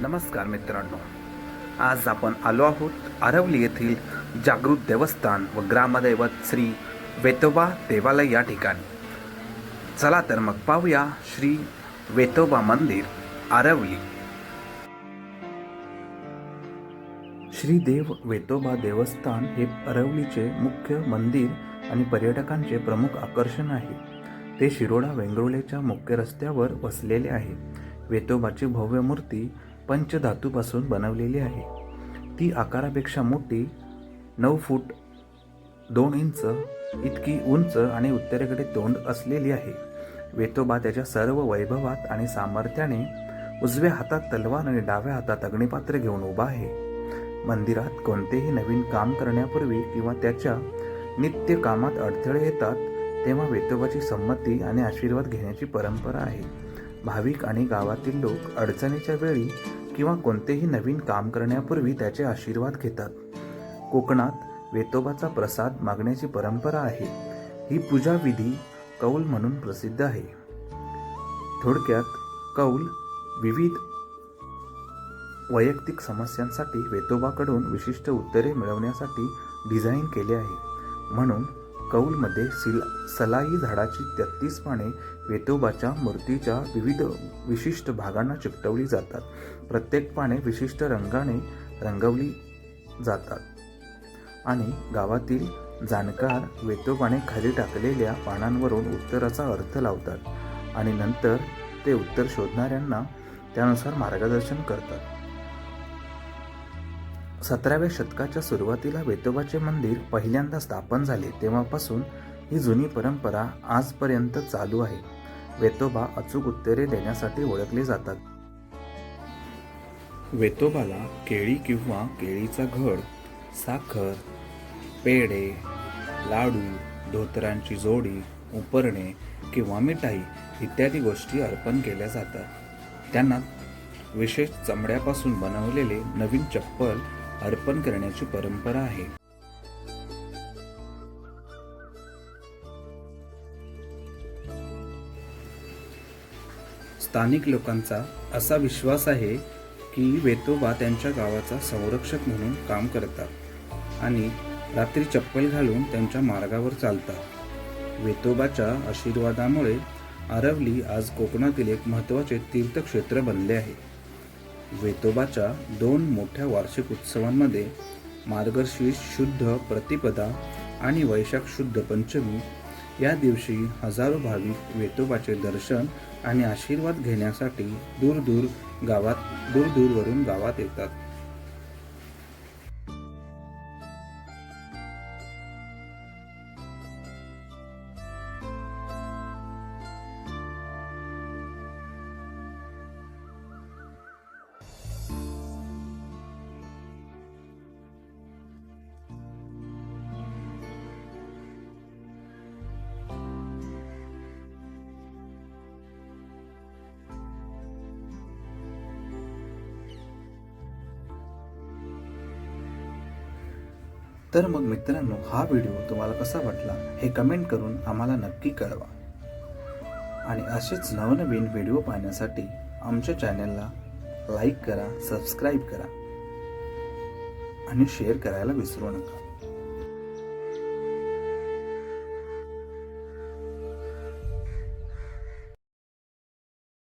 नमस्कार मित्रांनो. आज आपण आलो आहोत आरवली येथील जागृत देवस्थान व ग्रामदैवत श्री वेतोबा देवालय या ठिकाणी. चला तर मग पाहूया श्री वेतोबा मंदिर आरवली. श्री देव वेतोबा देवस्थान हे अरवलीचे मुख्य मंदिर आणि पर्यटकांचे प्रमुख आकर्षण आहे. ते शिरोडा वेंगुर्लेच्या मुख्य रस्त्यावर वसलेले आहे. वेतोबाची भव्य मूर्ती पंचधातूपासून बनवलेली आहे. ती आकारापेक्षा मोठी नऊ फूट दोन इंच इतकी उंच आणि उत्तरेकडे तोंड असलेली आहे. वेतोबा त्याच्या सर्व वैभवात आणि सामर्थ्याने उजव्या हातात तलवार आणि डाव्या हातात अग्निपात्र घेऊन उभा आहे. मंदिरात कोणतेही नवीन काम करण्यापूर्वी किंवा त्याच्या नित्य कामात अडथळे येतात तेव्हा वेतोबाची संमती आणि आशीर्वाद घेण्याची परंपरा आहे. भाविक आणि गावातील लोक अडचणीच्या वेळी किंवा कोणतेही नवीन काम करण्यापूर्वी त्याचे आशीर्वाद घेतात. कोकणात वेतोबाचा प्रसाद मागण्याची परंपरा आहे. ही पूजा विधी कौल म्हणून प्रसिद्ध आहे. थोडक्यात कौल विविध वैयक्तिक समस्यांसाठी वेतोबाकडून विशिष्ट उत्तरे मिळवण्यासाठी डिझाईन केले आहे. म्हणून कौलमध्ये सिल सलाई झाडाची तेहतीस पाने वेतोबाच्या मूर्तीच्या विविध विशिष्ट भागांना चिकटवली जातात. प्रत्येक पाने विशिष्ट रंगाने रंगवली जातात. आणि गावातील जाणकार वेतोबाने खाली टाकलेल्या पानांवरून उत्तराचा अर्थ लावतात आणि नंतर ते उत्तर शोधणाऱ्यांना त्यानुसार मार्गदर्शन करतात. सतराव्या शतकाच्या सुरुवातीला वेतोबाचे मंदिर पहिल्यांदा स्थापन झाले तेव्हापासून ही जुनी परंपरा आजपर्यंत चालू आहे. वेतोबा अचूक उत्तरे देण्यासाठी ओळखले जातात. वेतोबाला केळी किंवा केळीचा घड साखर पेढे लाडू धोतरांची जोडी उपरणे किंवा मिठाई इत्यादी गोष्टी अर्पण केल्या जातात. त्यांना विशेष चमड्यापासून बनवलेले नवीन चप्पल अर्पण करण्याची परंपरा आहे. स्थानिक लोकांचा असा विश्वास आहे की वेतोबा त्यांच्या गावाचा संरक्षक म्हणून काम करतात आणि रात्री चप्पल घालून त्यांच्या मार्गावर चालतात. वेतोबाच्या आशीर्वादामुळे आरवली आज कोकणातील एक महत्त्वाचे तीर्थक्षेत्र बनले आहे. वेतोबाच्या दोन मोठ्या वार्षिक उत्सवांमध्ये मार्गशीर्ष शुद्ध प्रतिपदा आणि वैशाख शुद्ध पंचमी या दिवशी हजारो भाविक वेतोबाचे दर्शन आणि आशीर्वाद घेण्यासाठी दूर दूर गावात दूर दूरवरून गावात येतात. तर मग मित्रांनो हा व्हिडिओ तुम्हाला कसा वाटला हे कमेंट करून आम्हाला नक्की कळवा. आणि असेच नवनवीन व्हिडिओ पाहण्यासाठी आमच्या चॅनलला लाईक करा सबस्क्राईब करा. आणि शेअर करायला विसरू नका.